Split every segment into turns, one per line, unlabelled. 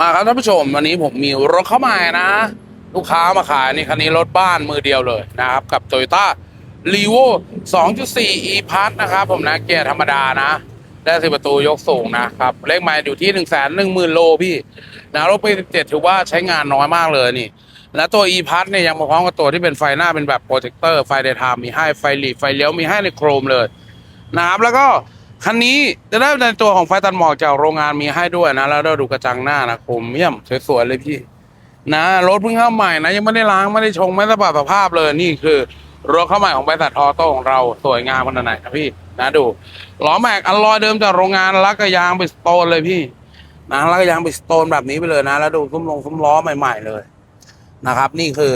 มาครับท่านผู้ชมวันนี้ผมมีรถเข้ามานะ ลูกค้ามาขายนี่คันนี้รถบ้านมือเดียวเลยนะครับ กับ t o y ยต้า r e v o 2.4 e p a s นะครับผมนะเกียร์ธรรมดานะ ได้สิประตูยกสูงนะครับ เลขไมล์อยู่ที่ 1 1 0 0 0 0 โลพี่นะรถปี17ถือว่าใช้งานน้อยมากเลยนี่ และตัว e p a s เนี่ยยังมาพร้อมกับตัวที่เป็นไฟหน้าเป็นแบบโปรเจคเตอร์ไฟเดย์ไทม์มีให้ไฟหลีไฟเลี้ยวมีให้ในโครมเลยนะครับแล้วก็ คันนี้จะได้ในตัวของไฟตัดหมอกจากโรงงานมีให้ด้วยนะ แล้วเราดูกระจังหน้านะคมเยี่ยมสวยๆเลยพี่ นะรถเพิ่งเข้าใหม่นะ ยังไม่ได้ล้างไม่ได้ชงไม่ได้ปรับสภาพเลยนี่คือรถเข้าใหม่ของบริษัทออโต้ของเราสวยงามขนาดไหนนะพี่นะดูล้อแม็กอัลลอยเดิมจากโรงงานลักกระยางไปสโตนเลยพี่นะลักกระยางไปสโตนแบบนี้ไปเลยนะ แล้วดูซุ้มลงซุ้มล้อใหม่ ๆเลยนะครับ นี่คือ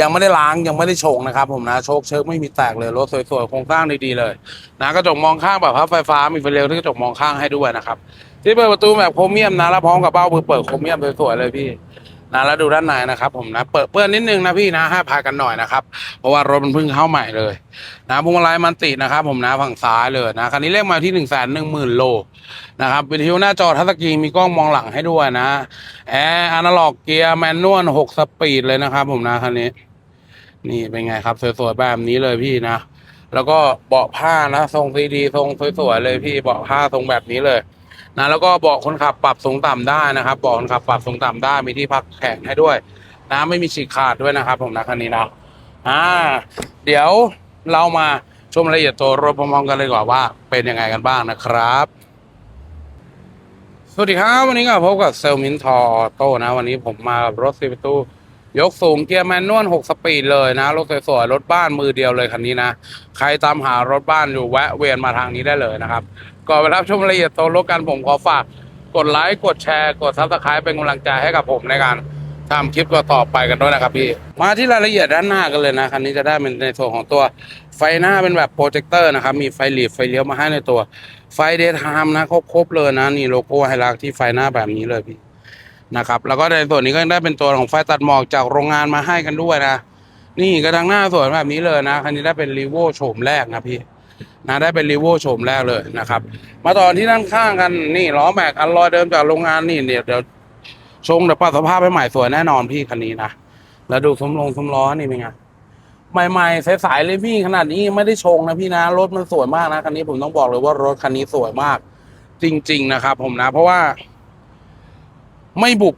ยังไม่ได้ล้างยังไม่ได้ชงนะครับผมนะโชคเชิกไม่มีแตกเลยรถสวยๆโครงสร้างดีๆเลยนะกระจกมองข้างแบบพับไฟฟ้ามีไฟเร็วที่กระจกมองข้างให้ด้วยนะครับที่เปิดประตูแบบโครเมียมนะแล้วพร้อมกับเบ้ามือเปิดโครเมียมสวยๆเลยพี่ นะแล้วดูด้านในนะครับผมนะเปิดเปื้อนนิดนึงนะพี่นะให้พากันหน่อยนะครับเพราะว่ารถมันเพิ่งเข้าใหม่เลยนะพวงมาลัยมันตินะครับผมนะฝั่งซ้ายเลยนะคันนี้เลขมาที่หนึ่งแสนหนึ่งหมื่นโลนะครับวิทยุหน้าจอทัชสกรีนมีกล้องมองหลังให้ด้วยนะแอร์อนาล็อกเกียร์แมนนวลหกสปีดเลยนะครับผมนะคันนี้ นี่เป็นไงครับสวยๆแบบนี้เลยพี่นะแล้วก็เบาะผ้านะทรงซีดีทรงสวยๆเลยพี่เบาะผ้าทรงแบบนี้เลย นะแล้วก็บาะคนขับปรับสูงต่ำได้นะครับบาะคนขับปรับสูงต่ำได้มีที่พักแขนให้ด้วยนะไม่มีฉีกขาดด้วยนะครับ ผมนะคันนี้นะอ่าเดี๋ยวเรามาชมรายละเอียดตัวรถพร้อมๆกันเลยกว่าว่า เป็นยังไงกันบ้างนะครับ สวัสดีครับ วันนี้ก็พบกับเซลมินทอโต้นะ วันนี้ผมมากับรถสีประตู ยกสูงเกียร์แมนนวล6สปีดเลยนะ รถสวยๆ รถบ้านมือเดียวเลยคันนี้นะ ใครตามหารถบ้านอยู่แวะเวียนมาทางนี้ได้เลยนะครับ ก่อนไปรับชมรายละเอียดตัวรถกันผมขอฝากกดไลค์กดแชร์ กดซับสไครป์เป็นกำลังใจให้กับผมในการทำคลิปก็ต่อไปกันด้วยนะครับพี่ มาที่รายละเอียดด้านหน้ากันเลยนะคันนี้จะได้เป็นในส่วนของตัวไฟหน้าเป็นแบบโปรเจคเตอร์นะครับ มีไฟหลีดไฟเลี้ยวมาให้ในตัว ไฟเดย์ไทม์นะครบๆเลยนะ นี่โลโก้ไฮลักที่ไฟหน้าแบบนี้เลยพี่ นะครับ แล้วก็ในส่วนนี้ก็ได้เป็นตัวของไฟตัดหมอกจากโรงงานมาให้กันด้วยนะ นี่กระดังหน้าสวยแบบนี้เลยนะ คันนี้ได้เป็นรีโวโฉมแรกนะพี่นะได้เป็นรีโวโฉมแรกเลยนะครับ มาต่อที่ด้านข้างกันนี่ล้อแม็กอัลลอยเดิมจากโรงงานนี่เดี๋ยวเดี๋ยวชงเดี๋ยวปรับสภาพให้ใหม่สวยแน่นอนพี่คันนี้นะแล้วดูซุ้มลงซุ้มล้อนี่เป็นไงใหม่ๆใสๆเลยพี่ขนาดนี้ไม่ได้ชงนะพี่นะรถมันสวยมากนะคันนี้ผมต้องบอกเลยว่ารถคันนี้สวยมาก จริง ๆ นะครับ ผมนะ เพราะว่า ไม่บุก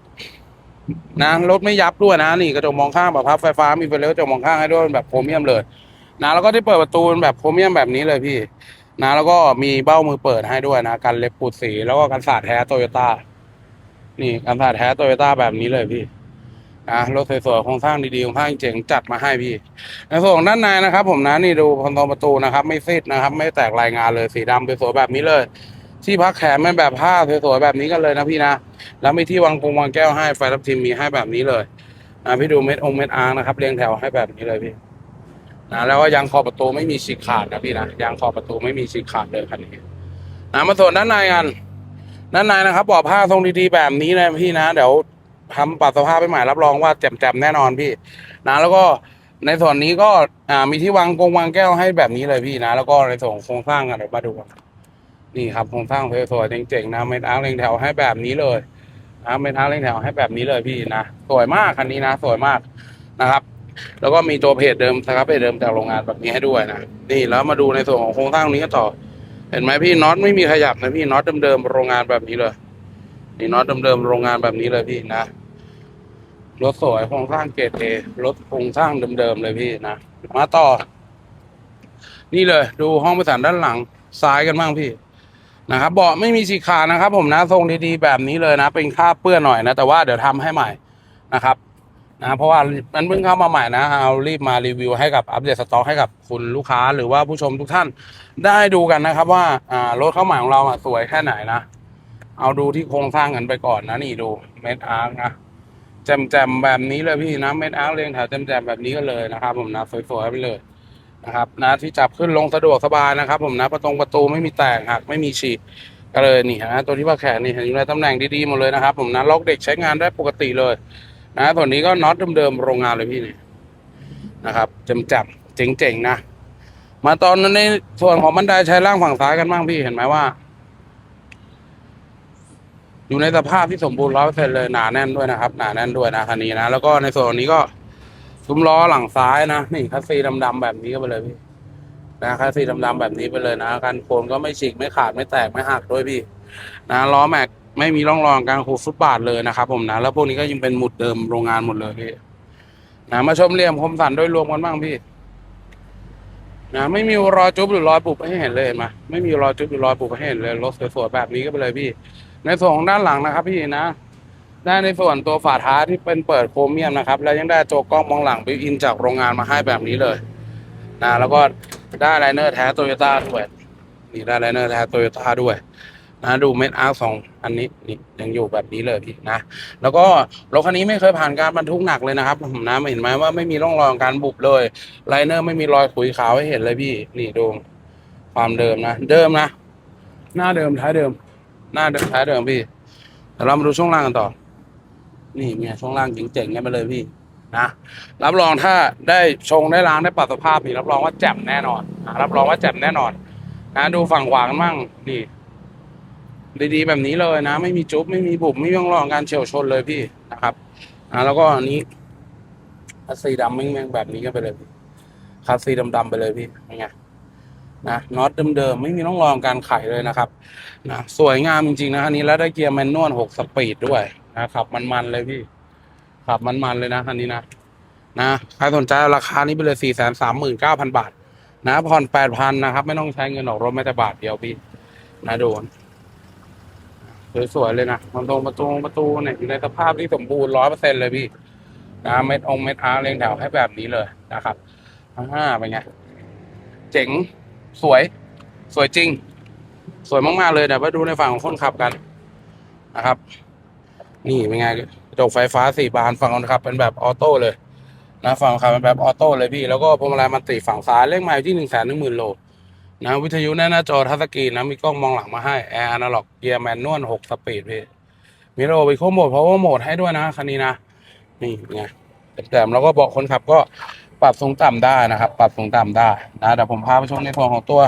นะรถไม่ยับด้วยนะ นี่กระจกมองข้างแบบพับไฟฟ้ามีไฟเลี้ยวกระจกมองข้างให้ด้วยแบบโครเมียมเลยนะแล้วก็ที่เปิดประตูแบบโครเมียมแบบนี้เลยพี่ นะ แล้วก็มีเบ้ามือเปิดให้ด้วยนะกันเล็บปูดสี แล้วก็กันสาดแท้โตโยต้านี่กันสาดแท้โตโยต้าแบบนี้เลยพี่นะรถสวยๆโครงสร้างดีๆโครงสร้างเจ๋งจัดมาให้พี่ในส่วนด้านในนะครับ ผมนะนี่ดูคอนโซลประตูนะครับ ไม่ซีดนะครับ ไม่แตกรายงานเลยสีดำสวยๆแบบนี้เลย ที่พักแขนเป็นแบบผ้าสวยๆแบบนี้กันเลยนะพี่นะ แล้วมีที่วางกงวางแก้วให้ไฟรับทิมมีให้แบบนี้เลยนะพี่ดูเม็ดองเม็ดอาร์นะครับเรียงแถวให้แบบนี้เลยพี่นะแล้วก็ยางขอบประตูไม่มีฉีกขาดนะพี่นะยางขอบประตูไม่มีฉีกขาดเลยคันนี้นะมาส่วนด้านในกันด้านในนะครับบอกผ้าทรงดีๆแบบนี้นะพี่นะ เดี๋ยวทำปรับสภาพไปใหม่รับรองว่าแจ่มๆแน่นอนพี่ นะแล้วก็ในส่วนนี้ก็อ่ามีที่วางกงวางแก้วให้แบบนี้เลยพี่นะ แล้วก็ในส่วนของโครงสร้างกันเดี๋ยวมาดูกัน นี่ครับโครงสร้างสวยๆเจ๋งๆนะเม็ดอาเรียงแถวให้แบบนี้เลยนะเป็นทาเร่งแถวให้แบบนี้เลยพี่นะสวยมากคันนี้นะ สวยมากนะครับ แล้วก็มีตัวเพจเดิมนะครับเพจเดิมจากโรงงานแบบนี้ให้ด้วยนะนี่แล้วมาดูในส่วนของโครงสร้างนี้กันต่อ เห็นไหมพี่น็อตไม่มีขยับนะพี่น็อตเดิมๆโรงงานแบบนี้เลยนี่น็อตเดิมๆโรงงานแบบนี้เลยพี่นะรถสวยโครงสร้างเกรดเอรถโครงสร้างเดิมๆเลยพี่นะมาต่อ นี่เลย ดูห้องประสานด้านหลังซ้ายกันบ้างพี่ นะครับเบาะไม่มีฉีกขาดนะครับ ผมนะทรงดีๆแบบนี้เลยนะ เป็นค่าเปื้อนหน่อยนะแต่ว่าเดี๋ยวทำให้ใหม่นะครับนะเพราะว่ามันเพิ่งเข้ามาใหม่นะเอารีบมารีวิวให้กับอัปเดตสต็อกให้กับคุณลูกค้าหรือว่าผู้ชมทุกท่านได้ดูกันนะครับ ว่ารถเข้าใหม่ของเราอะสวยแค่ไหนนะ เอาดูที่โครงสร้างกันไปก่อนนะนี่ดูเม็ดอาร์นะแจมๆแบบนี้เลยพี่นะเม็ดอาร์เรียงแถวแจมๆแบบนี้ก็เลยนะครับ ผมนะสวยๆไปเลย นะครับนะที่จับขึ้นลงสะดวกสบายนะครับ ผมนะประตงประตูไม่มีแตกหักไม่มีฉีกก็เลยนี่นะตัวที่ว่าแขนนี่เห็นอยู่ในตำแหน่งดีๆหมดเลยนะครับ ผมนะล็อกเด็กใช้งานได้ปกติเลย นะส่วนนี้ก็น็อตเดิมๆโรงงานเลยพี่นี่นะครับจำจับเจ๋งๆนะมาตอนนั้นในส่วนของบันไดใช้ล่างฝั่งซ้ายกันบ้างพี่เห็นไหมว่า อยู่ในสภาพที่สมบูรณ์ร้อยเปอร์เซ็นเลยหนาแน่นด้วยนะครับ หนาแน่นด้วยนะคันนี้นะแล้วก็ในส่วนนี้ก็ ซุ้มล้อหลังซ้ายนะนี่คัสซีดำๆแบบนี้ก็ไปเลยพี่นะคัสซีดำๆแบบนี้ไปเลยนะกันโคนก็ไม่ฉีกไม่ขาดไม่แตกไม่หักด้วยพี่ นะล้อแม็กไม่มีร่องรอยการขูดฟุตบาทเลยนะครับ ผมนะแล้วพวกนี้ก็ยังเป็นหมุดเดิมโรงงานหมดเลยพี่นะมาชมเหลี่ยมคมสันโดยรวมกันบ้างพี่นะไม่มีรอยจุบหรือรอยปุบให้เห็นเลยเห็นไหมไม่มีรอยจุบหรือรอยปุบให้เห็นเลยรถสวยๆแบบนี้ก็ไปเลยพี่ ในส่วนของด้านหลังนะครับ พี่นะ ได้ในส่วนตัวฝาท้ายที่เป็นเปิดโครเมียมนะครับ แล้วยังได้โจกกล้องมองหลังบิวอินจากโรงงานมาให้แบบนี้เลยนะแล้วก็ได้ไลเนอร์แท้โตโยต้าด้วยนี่ได้ไลเนอร์แท้โตโยต้าด้วยนะดูเม็ดอาร์สองอันนี้นี่ยังอยู่แบบนี้เลยพี่นะ แล้วก็รถคันนี้ไม่เคยผ่านการบรรทุกหนักเลยนะครับผมนะเห็นไหมว่าไม่มีร่องรอยของการบุบเลยไลเนอร์ไม่มีรอยขุยขาวให้เห็นเลยพี่นี่ดูความเดิมนะเดิมนะ หน้าเดิมท้ายเดิม หน้าเดิมท้ายเดิมพี่แต่เรามาดูช่วงล่างกันต่อ นี่ไงช่วงล่างเจ๋งๆกันไปเลยพี่นะรับรองถ้าได้ชงได้ล้างได้ปรับสภาพนี่รับรองว่าแจ่มแน่นอนนะรับรองว่าแจ่มแน่นอนนะดูฝั่งขวากันบ้างนี่ดีๆแบบนี้เลยนะ ไม่มีจุ๊บไม่มีบุบไม่มีร่องรอยของการเฉียวชนเลยพี่นะครับอ่าแล้วก็อันนี้คัสซีดำแม่งแบบนี้ก็ไปเลยคัสซีดำๆไปเลยพี่ไงนะน็อตเดิมๆไม่มีร่องรอยของการไขเลยนะครับนะสวยงามจริงๆนะอันนี้แล้วได้เกียร์แมนนวลหกสปีดด้วย นะครับมันๆเลยพี่ ขับมันๆเลยนะคันนี้นะนะใครสนใจราคานี้ไปเลยสี่แสนสามหมื่นเก้าพันบาท นะผ่อนแปดพันนะครับ ไม่ต้องใช้เงินออกรถแม้แต่บาทเดียวพี่ นะโดนสวยๆเลยนะมันตรงประตูประตูเนี่ยอยู่ในสภาพที่สมบูรณ์ร้อยเปอร์เซ็นเลยพี่นะเม็ดองเม็ดอาร์เรียงแถวให้แบบนี้เลยนะครับอ่าเป็นไงเจ๋งสวย สวยจริง สวยมากๆเลยเดี๋ยวไปดูในฝั่งของคนขับกันนะครับ นี่เป็นไงกระจกไฟฟ้าสี่บานฝั่งคนขับเป็นแบบออโต้เลยนะฝั่งคนขับเป็นแบบออโต้เลยพี่ แล้วก็พวงมาลัยมันติฝั่งซ้ายเลขไมล์ที่หนึ่งแสนหนึ่งหมื่นโลนะวิทยุหน้าหน้าจอทัชสกรีนนะมีกล้องมองหลังมาให้แอร์อนาล็อกเกียร์แมนนวลหกสปีดพี่มีโรบิโคโหมดเพราวเวอร์โหมดให้ด้วยนะคันนี้นะนี่ไงแต่แล้วก็เบอกคนขับก็ปรับสูงต่ำได้นะครับ ปรับสูงต่ำได้นะเดี๋ยวผมพาไปชมในส่วนของตัว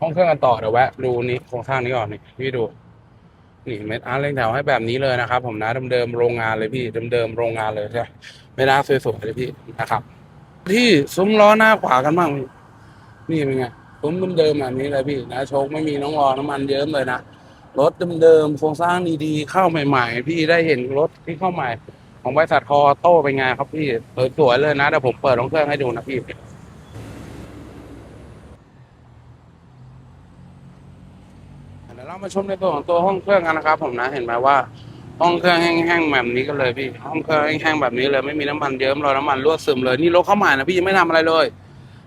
ห้องเครื่องกันต่อเดี๋ยวแวะดูนี้โครงสร้างนี้ก่อนนี่พี่ดู นี่เม็ดอาร์เร่งแถวให้แบบนี้เลยนะครับ ผมนะเดิมๆโรงงานเลยพี่เดิมๆโรงงานเลยใช่ไหมไม่น่าสวยๆเลยพี่นะครับ ที่ซุ้มล้อหน้าขวากันบ้างนี่เป็นไงผมเดิมๆแบบนี้เลยพี่นะโชคไม่มีน้องรอน้ำมันเยิ้มเลยนะรถเดิมๆโครงสร้างดีๆเข้าใหม่ๆ พี่ได้เห็นรถที่เข้าใหม่ ของบริษัทคอโต้เป็นไงครับพี่สวยๆเลยนะเดี๋ยวผมเปิดห้องเครื่องให้ดูนะพี่ เดี๋ยวเรามาชมในตัวของตัวห้องเครื่องกันนะครับ ผมนะเห็นไหมว่าห้องเครื่องแห้งๆแบบนี้กันเลยพี่ห้องเครื่องแห้งๆแบบนี้เลยไม่มีน้ำมันเยิ้มรอยน้ำมันรั่วซึมเลยนี่รถเข้าใหม่นะพี่ยังไม่ทำอะไรเลย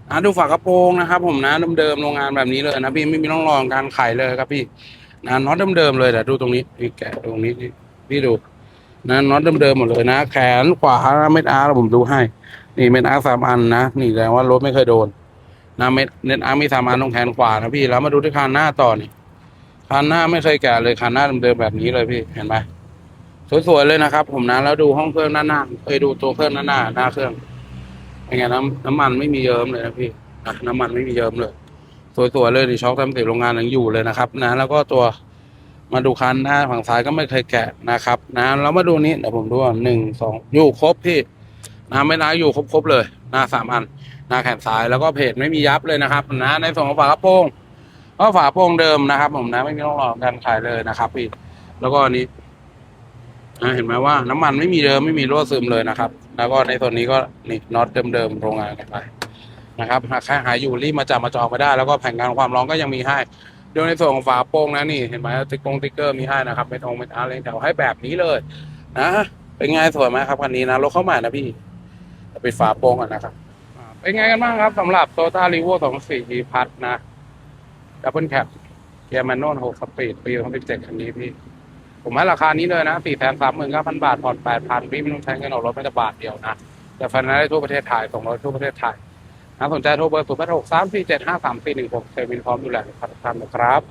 นะดูฝากระโปรงนะครับ ผมนะเดิมๆโรงงานแบบนี้เลยนะพี่ไม่มีร่องรอยของการไขเลยครับพี่นะน็อตเดิมๆเลยแต่ดูตรงนี้พี่แกะตรงนี้พี่ดูนะน็อตเดิมๆหมดเลยนะ แขนขวาเม็ดอาร์ผมดูให้ นี่เม็ดอาร์สามอันนะนี่แสดงว่ารถไม่เคยโดนนะเม็ดเม็ดอาร์มีสามอันตรงแขนขวานะพี่แล้วมาดูที่คันหน้าต่อนี่ คันหน้าไม่เคยแกะเลยคันหน้าเดิมๆแบบนี้เลยพี่เห็นไหมสวยๆเลยนะครับ ผมนะแล้วดูห้องเครื่องหน้าหน้าเอ้ยดูตัวเครื่องหน้าหน้าหน้าเครื่องเป็นไงน้ำน้ำมันไม่มีเยิ้มเลยนะพี่น้ำมันไม่มีเยิ้มเลย สวยๆเลยดิช็อคทำติดโรงงานยังอยู่เลยนะครับ นะ แล้วก็ตัวมาดูคันหน้าฝั่งซ้ายก็ไม่เคยแกะนะครับ นะแล้วมาดูนี้เดี๋ยวผมดูว่าหนึ่งสองอยู่ครบพี่นะไม่น้าอยู่ครบๆเลยหน้าสามอันหน้าแขนซ้ายแล้วก็เพจไม่มียับเลยนะครับ นะ ในส่วนของฝากระโปรง ก็ฝาโปรงเดิมนะครับ ผมนะไม่มีร่องรอยการขายเลยนะครับพี่แล้วก็อันนี้เห็นไหมว่าน้ำมันไม่มีเดิมไม่มีรั่วซึมเลยนะครับ แล้วก็ในส่วนนี้ก็นี่น็อตเดิมๆโรงงานกันไปนะครับหากใครหายอยู่รีบมาจับมาจองไปได้ แล้วก็แผงงานความร้อนก็ยังมีให้เดี๋ยวในส่วนของฝาโป่งนะนี่เห็นไหมติ๊กกงติ๊กเกอร์มีให้นะครับไม่ตรงไม่อาร์เลงแถวให้แบบนี้เลย นะเป็นไงสวยไหมครับคันนี้นะรถเข้าใหม่นะพี่ปิดฝาโป่งก่อนนะครับเป็นไงกันบ้างครับสำหรับโตต้ารีโวสองสี่พัทนะ ดับเบิลแคปเกียร์แมนนหกสปีดปีของสิบเจ็ดคันนี้พี่ ผมให้ราคานี้เลยนะสี่แสนสามหมื่นเก้าพันบาทผ่อนแปดพันพี่ไม่ต้องใช้เงินออกรถไม่แต่บาทเดียวนะแต่ฟันนั้นได้ทั่วประเทศไทยส่งรถทั่วประเทศไทยนะสนใจโทรเบอร์ศูนย์แปดหกสามสี่เจ็ดห้าสามสี่หนึ่งหกเซวินพร้อมดูแลทุกท่านนะครับ